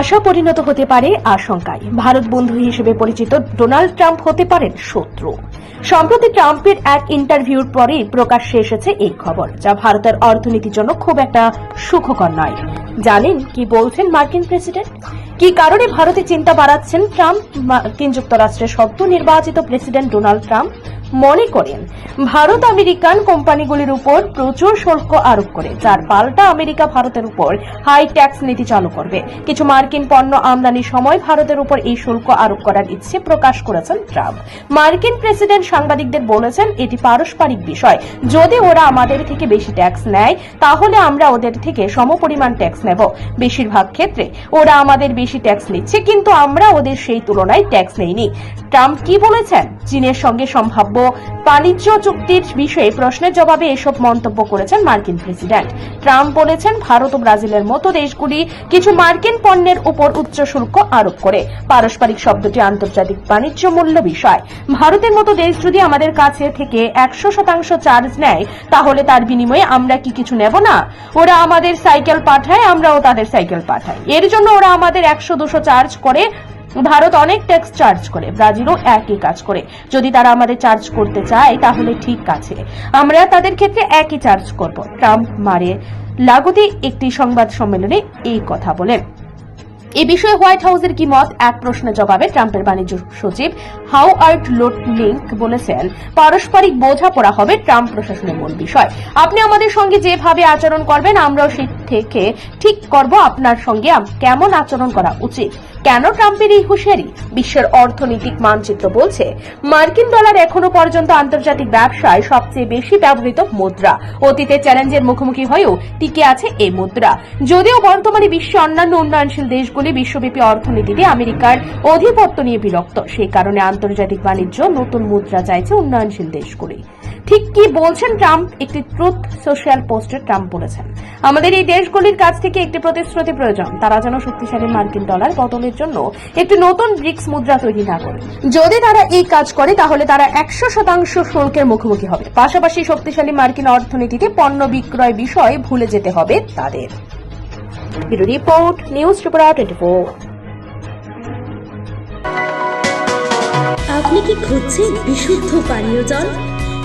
আশা পরিণত হতে পারে আশঙ্কায়। ভারত বন্ধু হিসেবে পরিচিত ডোনাল্ড ট্রাম্প হতে পারেন শত্রু। সম্প্রতি ট্রাম্পের এক ইন্টারভিউর পরেই প্রকাশ্যে এসেছে এই খবর, যা ভারতের অর্থনীতির জন্য খুব একটা সুখকর নয়। জানেন কি বলছেন মার্কিন প্রেসিডেন্ট? কি কারণে ভারতে চিন্তা বাড়াচ্ছেন ট্রাম্প? মার্কিন যুক্তরাষ্ট্রের সদ্য নির্বাচিত প্রেসিডেন্ট ডোনাল্ড ট্রাম্প মনে করেন, ভারত আমেরিকান কোম্পানিগুলির উপর প্রচুর শুল্ক আরোপ করে, যার পাল্টা আমেরিকা ভারতের উপর হাই ট্যাক্স নীতি চালু করবে। কিছু মার্কিন পণ্য আমদানির সময় ভারতের উপর এই শুল্ক আরোপ করার ইচ্ছে প্রকাশ করেছেন ট্রাম্প। মার্কিন প্রেসিডেন্ট সাংবাদিকদের বলেছেন, এটি পারস্পরিক বিষয়। যদি ওরা আমাদের থেকে বেশি ট্যাক্স নেয়, তাহলে আমরা ওদের থেকে সমপরিমাণ ট্যাক্স নেব। বেশিরভাগ ক্ষেত্রে ওরা আমাদের বেশি ট্যাক্স নিচ্ছে, কিন্তু আমরা ওদের সেই তুলনায় ট্যাক্স নেইনি। ট্রাম্প কি বলেছেন? চীনের সঙ্গে সম্ভাব্য বাণিজ্য চুক্তির বিষয়ে প্রশ্নের জবাবে এসব মন্তব্য করেছেন মার্কিন প্রেসিডেন্ট। ট্রাম্প বলেছেন, ভারত ও ব্রাজিলের মতো দেশগুলি কিছু মার্কিন পণ্যের উপর উচ্চ শুল্ক আরোপ করে। পারস্পরিক শব্দটি আন্তর্জাতিক বাণিজ্য মূল্য বিষয়। ভারতের মতো দেশ যদি আমাদের কাছে থেকে একশো শতাংশ চার্জ নেয়, তাহলে তার বিনিময়ে আমরা কি কিছু নেব না? ওরা আমাদের সাইকেল পাঠায়, আমরাও তাদের সাইকেল পাঠাই। এর জন্য ওরা আমাদের একশো দুশো চার্জ করে ভারত অনেক ট্যাক্স চার্জ করে, ব্রাজিলও একই কাজ করে। যদি তারা আমাদের চার্জ করতে চায়, তাহলে ঠিক আছে। আমরা তাদের ক্ষেত্রে একই চার্জ করব। ট্রাম্প মারে লাগোতে একটি সংবাদ সম্মেলনে এই কথা বলেন। এ বিষয়ে হোয়াইট হাউসের কি মত? এক প্রশ্নের জবাবে ট্রাম্পের বাণিজ্য সচিব হাউ আর্ট লিঙ্ক বলেছেন, পারস্পরিক বোঝাপড়া হবে ট্রাম্প প্রশাসনের মূল বিষয়। আপনি আমাদের সঙ্গে যেভাবে আচরণ করবেন, আমরাও সেই থেকে ঠিক করব আপনার সঙ্গে কেমন আচরণ করা উচিত? কেন ট্রাম্পের এই হুঁশিয়ারি? বিশ্বের অর্থনৈতিক মানচিত্র বলছে, মার্কিন ডলার এখনও পর্যন্ত আন্তর্জাতিক ব্যবসায় সবচেয়ে বেশি ব্যবহৃত মুদ্রা। অতীতে চ্যালেঞ্জের মুখোমুখি হয়েও টিকে আছে এই মুদ্রা। যদিও বর্তমানে বিশ্বে অন্যান্য উন্নয়নশীল দেশগুলি বিশ্বব্যাপী অর্থনীতিতে আমেরিকার অধিপত্য নিয়ে বিরক্ত। সেই কারণে আন্তর্জাতিক বাণিজ্য নতুন মুদ্রা চাইছে উন্নয়নশীল দেশগুলি। ঠিক কি বলছেন ট্রাম্প? একটি ট্রুথ সোশ্যাল পোস্টে ট্রাম্প বলেছেন। আমাদের এই দেশগুলির কাছ থেকে একটি প্রতিশ্রুতি প্রয়োজন। তারা যেন শক্তিশালী মার্কিন ডলার বদলের জন্য একটি নতুন ব্রিক্স মুদ্রা তৈরি না করে। যদি তারা এই কাজ করে, তাহলে তারা একশো শতাংশ শুল্কের মুখোমুখি হবে। পাশাপাশি শক্তিশালী মার্কিন অর্থনীতিতে পণ্য বিক্রয় বিষয় ভুলে যেতে হবে তাদের। রিপোর্ট, নিউজ ত্রিপুরা টোয়েন্টি আপনি কি খুঁজছেন বিশুদ্ধ পানীয় জল?